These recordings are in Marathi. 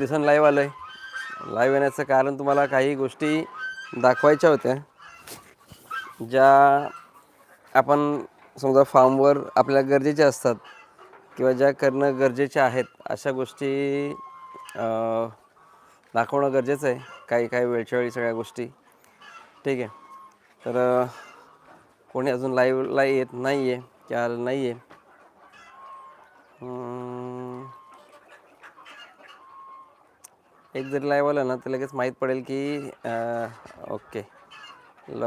दिसन लाईव्ह आलं आहे लाईव्ह येण्याचं कारण तुम्हाला काही गोष्टी दाखवायच्या होत्या. ज्या आपण समजा फार्मवर आपल्या गरजेच्या असतात किंवा ज्या करणं गरजेच्या आहेत अशा गोष्टी दाखवणं गरजेचं आहे. काही काही वेळच्या वेळी सगळ्या गोष्टी. ठीक आहे. तर कोणी अजून लाईव्हला येत नाही आहे किंवा नाही आहे एक जरी लाईव्ह आलं ना तर लगेच माहीत पडेल की ओके ल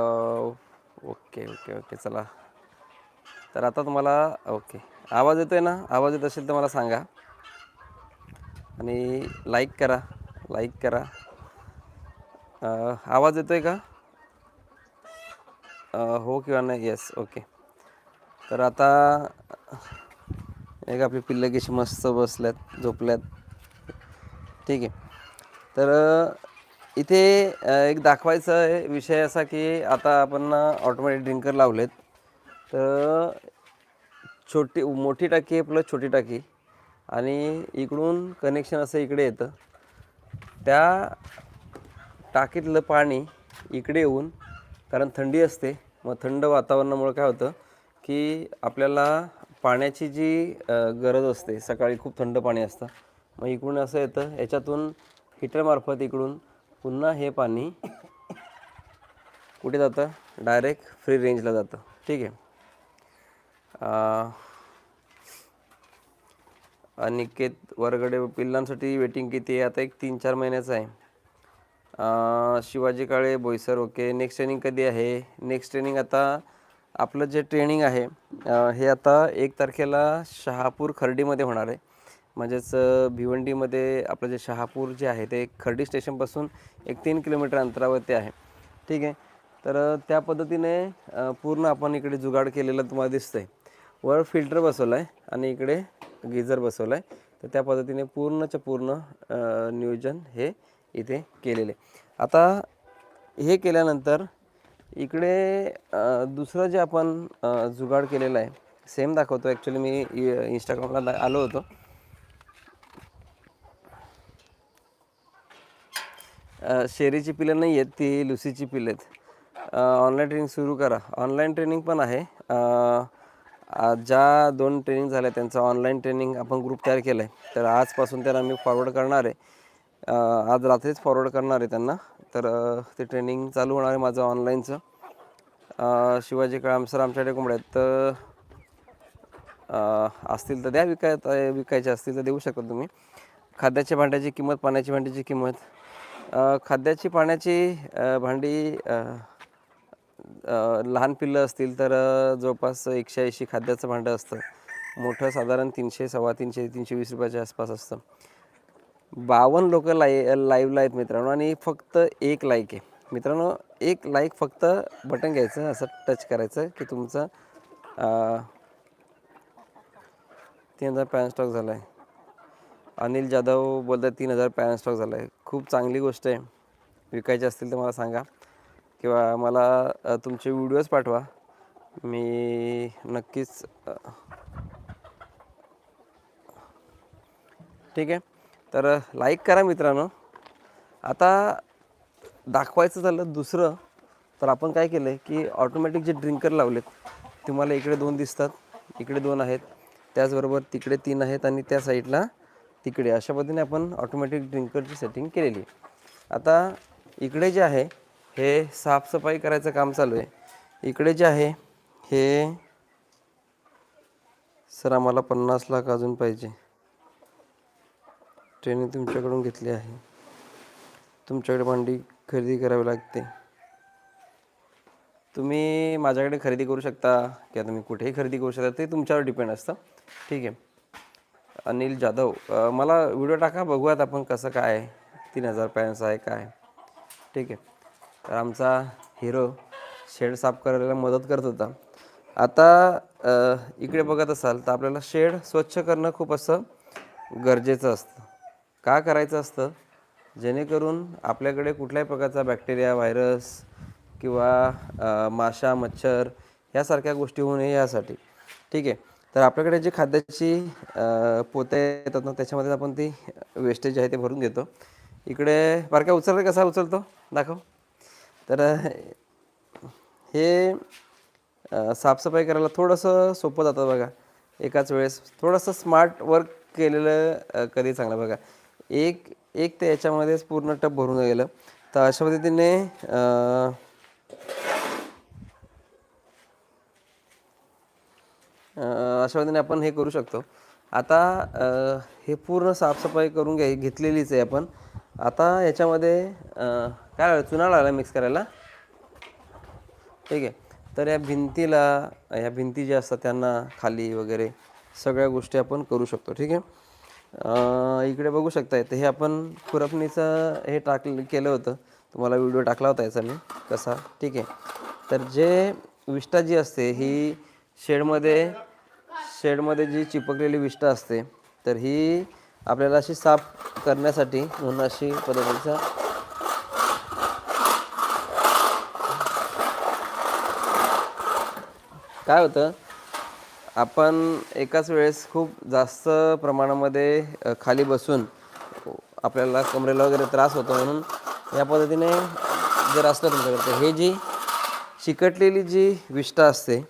ओके ओके ओके चला. तर आता तुम्हाला ओके आवाज येतो आहे ना? आवाज येत असेल तर मला सांगा. आणि लाईक करा. लाईक करा. आवाज आवाज आहे का? हो किंवा नाही? येस ओके तर आता एक आपली पिल्ल कशी मस्त बसल्यात झोपल्यात. ठीक आहे. तर इथे एक दाखवायचा आहे विषय असा की आता आपण ऑटोमॅटिक ड्रिंकर लावलेत. तर छोटी मोठी टाकी आहे प्लस छोटी टाकी. आणि इकडून कनेक्शन असं इकडे येतं. त्या टाकीतलं पाणी इकडे येऊन कारण थंडी असते मग थंड वातावरणामुळे काय होतं की आपल्याला पाण्याची जी गरज असते सकाळी खूप थंड पाणी असतं मग इकडून असं येतं याच्यातून हिटरमार्फत इकडून पुन्हा हे पाणी कुठे जातं? डायरेक्ट फ्री रेंजला जातं. ठीक आहे. अनिकेत वरगडे पिल्लांसाठी वेटिंग किती आहे? आता एक तीन चार महिन्याचं आहे. Shivaji Kale Boisar okay. Next training कधी आहे? नेक्स्ट ट्रेनिंग आता आपलं जे ट्रेनिंग आहे हे आता एक तारखेला शहापूर खर्डीमध्ये होणार आहे. म्हणजेच भिवंडीमध्ये आपलं जे शहापूर जे आहे ते खर्डी स्टेशनपासून एक तीन किलोमीटर अंतरावरती आहे. ठीक आहे? तर त्या पद्धतीने पूर्ण आपण इकडे जुगाड केलेलं तुम्हाला दिसतं आहे वर फिल्टर बसवलं आहे आणि इकडे गिझर बसवलं आहे तर त्या पद्धतीने पूर्णच्या पूर्ण नियोजन हे इथे केलेले. आता हे केल्यानंतर इकडे दुसरं जे आपण जुगाड केलेलं आहे सेम दाखवतो. ॲक्च्युली मी इंस्टाग्रामला आलो होतो. शेरीची पिलं नाही आहेत ती लुसीची पिलं आहेत. ऑनलाईन ट्रेनिंग सुरू करा. ऑनलाईन ट्रेनिंग पण आहे. ज्या दोन ट्रेनिंग झाल्या त्यांचं ऑनलाईन ट्रेनिंग आपण ग्रुप तयार केला आहे तर आजपासून त्यांना मी फॉरवर्ड करणार आहे. आज रात्रीच फॉरवर्ड करणार आहे त्यांना. तर ते ट्रेनिंग चालू होणार आहे माझं ऑनलाईनचं शिवाजी काळाम सर आमच्याकडे कोंबड्या आहेत? तर असतील तर द्या विकाय विकायचे असतील तर देऊ शकता तुम्ही. खाद्याच्या भांड्याची किंमत पाण्याची भांड्याची किंमत. खाद्याची पाण्याची भांडी लहान पिल्लं असतील तर जवळपास एकशे ऐंशी खाद्याचं भांडं असतं. मोठं साधारण तीनशे सव्वा तीनशे तीनशे वीस रुपयाच्या आसपास असतं. बावन्न लोक लाई लाईव्हला आहेत मित्रांनो आणि फक्त एक लाईक आहे. मित्रांनो एक लाईक फक्त बटन घ्यायचं असं टच करायचं की तुमचं त्यांचा तीन हजार पॅन स्टॉक झाला आहे अनिल जाधव बोलतात तीन हजार पॅन स्टॉक झाला आहे खूप चांगली गोष्ट आहे. विकायची असतील तर मला सांगा. किंवा मला तुमचे व्हिडिओज पाठवा. मी नक्कीच ठीक आहे. तर लाईक करा मित्रांनो. आता दाखवायचं झालं दुसरं तर आपण काय केलं आहे की ऑटोमॅटिक जे ड्रिंकर लावलेत तुम्हाला इकडे दोन दिसतात इकडे दोन आहेत. त्याचबरोबर तिकडे तीन आहेत आणि त्या साईडला तिकडे अशा पद्धतीने आपण ऑटोमॅटिक ड्रिंकरची सेटिंग केलेली आहे. आता इकडे जे आहे हे साफसफाई करायचं काम चालू आहे. इकडे जे आहे हे सर आम्हाला पन्नास लाख अजून पाहिजे. ट्रेनिंग तुमच्याकडून घेतली आहे. तुमच्याकडे भांडी खरेदी करावी लागते. तुम्ही माझ्याकडे खरेदी करू शकता किंवा तुम्ही कुठेही खरेदी करू शकता ते तुमच्यावर डिपेंड असतं. ठीक आहे. अनिल जाधव मला व्हिडिओ टाका बघूयात आपण कसं काय आहे तीन हजार पॅन्स आहे काय. ठीक आहे. तर आमचा हिरो शेड साफ करायला मदत करत होता. आता इकडे बघत असाल तर आपल्याला शेड स्वच्छ करणं खूप असं गरजेचं असतं. का करायचं असतं? जेणेकरून आपल्याकडे कुठल्याही प्रकारचा बॅक्टेरिया व्हायरस किंवा माशा मच्छर यासारख्या गोष्टी होऊ नये यासाठी. ठीक आहे. तर आपल्याकडे जी खाद्याची पोते येतात ना त्याच्यामध्ये आपण ती वेस्टेज आहे ते भरून घेतो. इकडे बारक्या उचललं कसा उचलतो? दाखव. तर हे साफसफाई करायला थोडंसं सोपं जातं बघा. एकाच वेळेस थोडंसं स्मार्ट वर्क केलेलं कधी चांगलं बघा. एक एक ते याच्यामध्येच पूर्ण टप भरून गेलं. तर अशा पद्धतीने अशा पद्धतीने आपण हे करू शकतो. आता हे पूर्ण साफसफाई करून घ्याय घेतलेलीच आहे आपण. आता याच्यामध्ये काय चुना लागला मिक्स करायला. ठीक आहे. तर या भिंतीला या भिंती ज्या असतात त्यांना खाली वगैरे सगळ्या गोष्टी आपण करू शकतो. ठीक आहे? इकडे बघू शकता तर हे आपण खुरपणीचं हे टाक केलं होतं. तुम्हाला व्हिडिओ टाकला होता याचा मी. कसा? ठीक आहे. तर जे विष्ठा जी असते ही शेडमध्ये शेडमध्ये जी चिपकलेली विष्ठा असते तर ही आपल्याला अशी साफ करण्यासाठी म्हणून अशी पद्धतीचा काय होतं आपण एकाच वेळेस खूप जास्त प्रमाणामध्ये खाली बसून आपल्याला कमरेला वगैरे त्रास होतो म्हणून या पद्धतीने जर असलं तुमच्याकडे तर हे जी चिकटलेली जी विष्ठा असते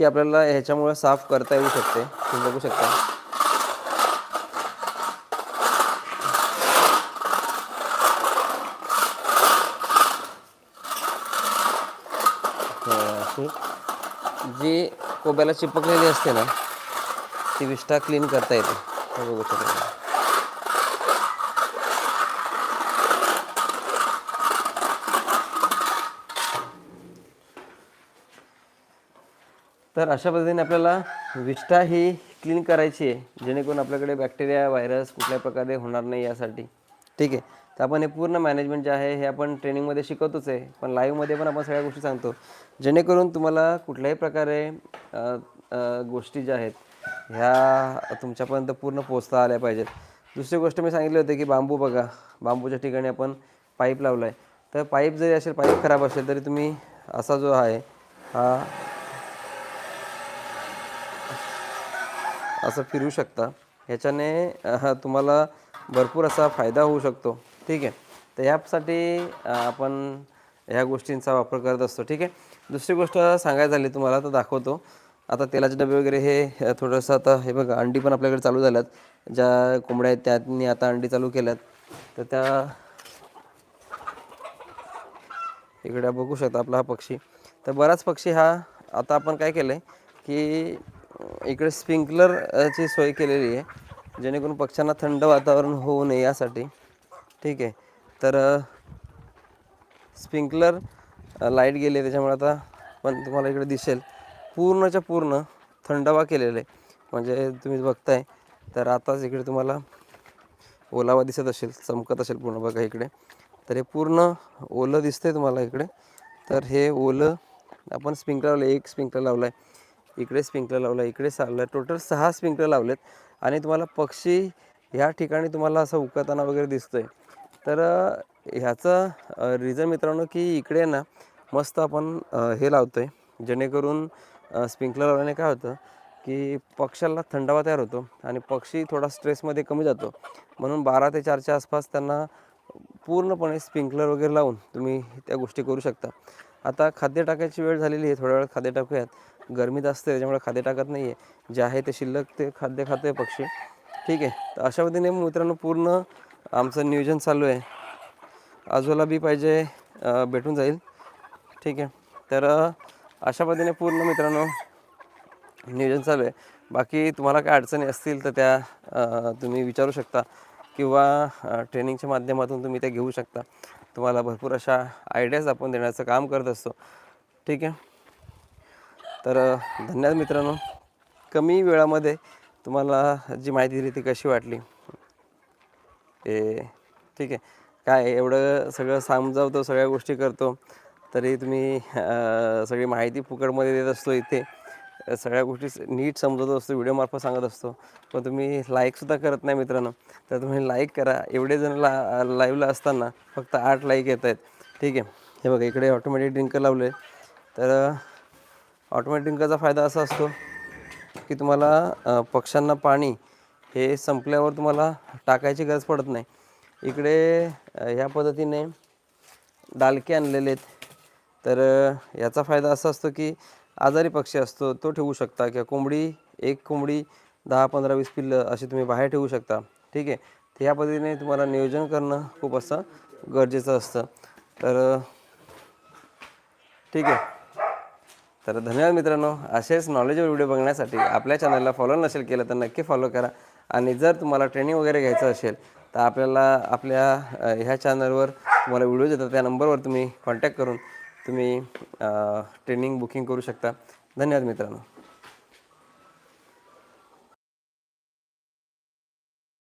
ती आपल्याला ह्याच्यामुळे साफ करता येऊ शकते. तुम्ही बघू शकता. जी कोब्याला चिपकलेली असते ना ती विष्ठा क्लीन करता येते. बघू शकता. तर अशा पद्धतीने आपल्याला विष्ठा ही क्लीन करायची आहे. जेणेकरून आपल्याकडे बॅक्टेरिया व्हायरस कुठल्या प्रकारे होणार नाही यासाठी. ठीक आहे? तर आपण हे पूर्ण मॅनेजमेंट जे आहे हे आपण ट्रेनिंगमध्ये शिकवतोच आहे. पण लाईव्हमध्ये पण आपण सगळ्या गोष्टी सांगतो. जेणेकरून तुम्हाला कुठल्याही प्रकारे गोष्टी ज्या आहेत ह्या तुमच्यापर्यंत पूर्ण पोचता आल्या पाहिजेत. दुसरी गोष्ट मी सांगितली होती की बांबू बघा. बांबूच्या ठिकाणी आपण पाईप लावला आहे तर पाईप जरी असेल पाईप खराब असेल तरी तुम्ही असा जो आहे हा असं फिरू शकता. ह्याच्याने तुम्हाला भरपूर असा फायदा होऊ शकतो. ठीक आहे? तर ह्यासाठी आपण ह्या गोष्टींचा वापर करत असतो. ठीक आहे? दुसरी गोष्ट सांगायची झाली तुम्हाला तर दाखवतो. आता तेलाचे डबे वगैरे हे थोडंसं आता हे बघा अंडी पण आपल्याकडे चालू झाल्यात. ज्या कोंबड्या आहेत त्यांनी आता अंडी चालू केल्यात. तर त्या इकडे बघू शकता आपला हा पक्षी. तर बराच पक्षी हा आता आपण काय केलं आहे की इकडे स्प्रिंकलरची सोय केलेली आहे. जेणेकरून पक्ष्यांना थंड वातावरण होऊ नये यासाठी. ठीक आहे. तर स्प्रिंकलर लाइट गेली आहे त्याच्यामुळे आता पण तुम्हाला इकडे दिसेल. पूर्णच्या पूर्ण थंडावा केलेलं आहे. म्हणजे तुम्ही बघताय तर आताच इकडे तुम्हाला ओलावा दिसत असेल चमकत असेल पूर्ण. बघा इकडे. तर हे पूर्ण ओलं दिसतंय तुम्हाला इकडे. तर हे ओलं आपण स्प्रिंकलर लावलं एक स्प्रिंकलर लावलं आहे इकडे स्प्रिंकलर लावला इकडे लावलं टोटल सहा स्प्रिंकलर लावलेत. आणि तुम्हाला पक्षी ह्या ठिकाणी तुम्हाला असं उकळताना वगैरे दिसतोय. तर ह्याचं रिझन मित्रांनो की इकडे ना मस्त आपण हे हे लावतोय. जेणेकरून स्प्रिंकलर लावल्याने काय होतं की पक्ष्याला थंडावा तयार होतो आणि पक्षी थोडा स्ट्रेसमध्ये कमी जातो. म्हणून बारा ते चारच्या आसपास त्यांना पूर्णपणे स्प्रिंकलर वगैरे लावून तुम्ही त्या गोष्टी करू शकता. आता खाद्य टाकायची वेळ झालेली आहे थोड्या वेळात खाद्य टाकूयात. गर्मीत असते त्याच्यामुळे खाद्य टाकत नाही आहे जे आहे ते शिल्लक ते खाद्य खातोय पक्षी. ठीक आहे. तर अशा पद्धतीने मित्रांनो पूर्ण आमचं नियोजन चालू आहे. आजूला बी पाहिजे भेटून जाईल. ठीक आहे. तर अशा पद्धतीने पूर्ण मित्रांनो नियोजन चालू आहे. बाकी तुम्हाला काय अडचणी असतील तर त्या तुम्ही विचारू शकता. किंवा ट्रेनिंगच्या माध्यमातून तुम्ही त्या घेऊ शकता. तुम्हाला भरपूर अशा आयडियाज आपण देण्याचं काम करत असतो. ठीक आहे. तर धन्यवाद मित्रांनो. कमी वेळामध्ये तुम्हाला जी माहिती दिली ती कशी वाटली? ते ठीक आहे. काय एवढं सगळं समजावतो सगळ्या गोष्टी करतो तरी तुम्ही सगळी माहिती फुकटमध्ये देत असतो इथे. सगळ्या गोष्टी नीट समजत असतो व्हिडिओमार्फत सांगत असतो. पण तुम्ही लाईकसुद्धा करत नाही मित्रांनो. तर तुम्ही लाईक करा. एवढे जण ला लाईव्हला असताना फक्त आठ लाईक येत आहेत ठीक आहे. हे बघा इकडे ऑटोमॅटिक ड्रिंकर लावले. तर ऑटोमॅटिकाचा फायदा असा असतो की तुम्हाला पक्ष्यांना पाणी हे संपल्यावर तुम्हाला टाकायची गरज पडत नाही. इकडे ह्या पद्धतीने डालके आणलेले आहेत. तर याचा फायदा असा असतो की आजारी पक्षी असतो तो ठेवू शकता किंवा कोंबडी एक कोंबडी दहा पंधरा वीस पिल्लं अशी तुम्ही बाहेर ठेवू शकता. ठीक आहे? तर ह्या पद्धतीने तुम्हाला नियोजन करणं खूप असं गरजेचं असतं. तर ठीक आहे. तर धन्यवाद मित्रांनो असेच नॉलेजेबल व्हिडिओ बघण्यासाठी आपल्या चॅनलला फॉलो नसेल केलं तर नक्की फॉलो करा. आणि जर तुम्हाला ट्रेनिंग वगैरे घ्यायचं असेल तर आपल्याला आपल्या ह्या चॅनलवर तुम्हाला व्हिडिओज येतात त्या नंबरवर तुम्ही कॉन्टॅक्ट करून तुम्ही ट्रेनिंग बुकिंग करू शकता. धन्यवाद मित्रांनो.